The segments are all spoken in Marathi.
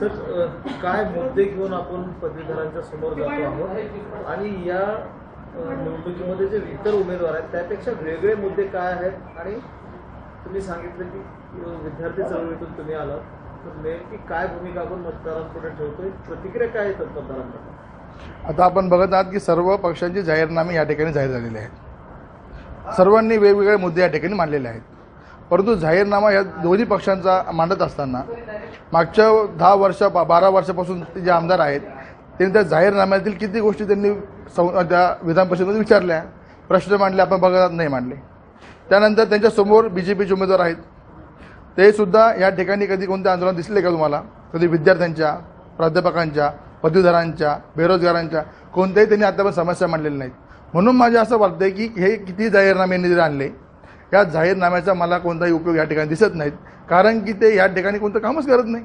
सर काय मुद्दे घेऊन आपण पदवीधरांच्या समोर जातो आहोत? आणि या निवडणुकीमध्ये जे इतर उमेदवार आहेत त्यापेक्षा वेगळे मुद्दे काय आहेत? आणि तुम्ही सांगितलं की विद्यार्थी चळवळीतून तुम्ही आलात. तर नेमकी काय भूमिका आपण मतदारांपुढे ठेवतोय? प्रतिक्रिया काय येतात मतदारांना? आता आपण बघत आहात की सर्व पक्षांचे जाहीरनामे या ठिकाणी जाहीर झालेले आहेत. सर्वांनी वेगवेगळे मुद्दे या ठिकाणी मांडलेले आहेत. परंतु जाहीरनामा या दोन्ही पक्षांचा मांडत असताना मागच्या दहा वर्ष बा- बारा वर्षापासून ते जे आमदार आहेत त्यांनी त्या जाहीरनाम्यातील किती गोष्टी त्यांनी सं त्या विधान परिषदेमध्ये विचारल्या प्रश्न मांडले आपण बघत नाही मांडले. त्यानंतर त्यांच्यासमोर बी जे पीचे उमेदवार आहेत. ते सुद्धा या ठिकाणी कधी कोणते आंदोलन दिसले का तुम्हाला? कधी विद्यार्थ्यांच्या प्राध्यापकांच्या पदवीधरांच्या बेरोजगारांच्या कोणत्याही त्यांनी आतापर्यंत समस्या मांडलेल्या नाहीत. म्हणून माझे असं वाटतं की हे किती जाहीरनामे यांनी जरी आणले. या जाहीरनाम्याचा मला कोणताही उपयोग या ठिकाणी दिसत नाहीत. कारण की ते या ठिकाणी कोणतं कामच करत नाही.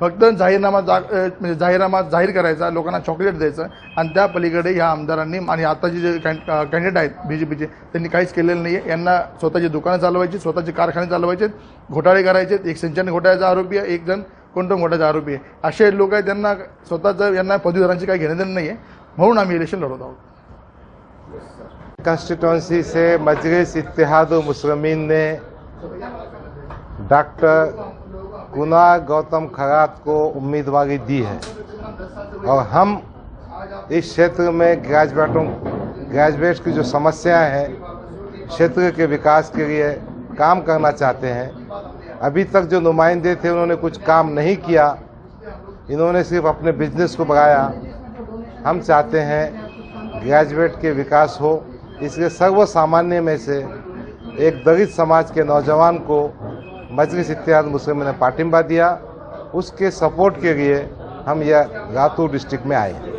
फक्त जाहीरनामा जा म्हणजे जाहीरनामा जाहीर करायचा लोकांना चॉकलेट द्यायचं आणि त्या पलीकडे ह्या आमदारांनी आणि आताचे जे कॅन्डिडेट आहेत बी जे पीचे त्यांनी काहीच केलेलं नाही आहे यांना स्वतःची दुकानं चालवायची स्वतःचे कारखाने चालवायचे घोटाळे करायचे एक सिंचन घोटाळ्याचा आरोपी आहे एक जण कोणतं घोटाळ्याचा आरोपी आहे. असे लोक आहेत त्यांना स्वतःचं यांना पदवीधरांची काही घेणं देणं नाही आहे म्हणून आम्ही इलेक्शन लढवत आहोत. कंस्टिट्यूंसी से मजलिस इत्तेहाद मुस्लिमीन ने डॉक्टर कुनार गौतम खरात को उम्मीदवारी दी है। और हम इस क्षेत्र में ग्रेजुएटों ग्रेजुएट की जो समस्याएँ हैं, क्षेत्र के विकास के लिए काम करना चाहते हैं। अभी तक जो नुमाइंदे थे, उन्होंने कुछ काम नहीं किया। इन्होंने सिर्फ़ अपने बिज़नेस को बढ़ाया। हम चाहते हैं ग्रेजुएट के विकास हो। इसलिए सर्व सामान्य में से एक दलित समाज के नौजवान को मजलिस इतिहाद मुस्लिम ने पाटिंबा दिया। उसके सपोर्ट के लिए हम यह रातू डिस्ट्रिक्ट में आए हैं।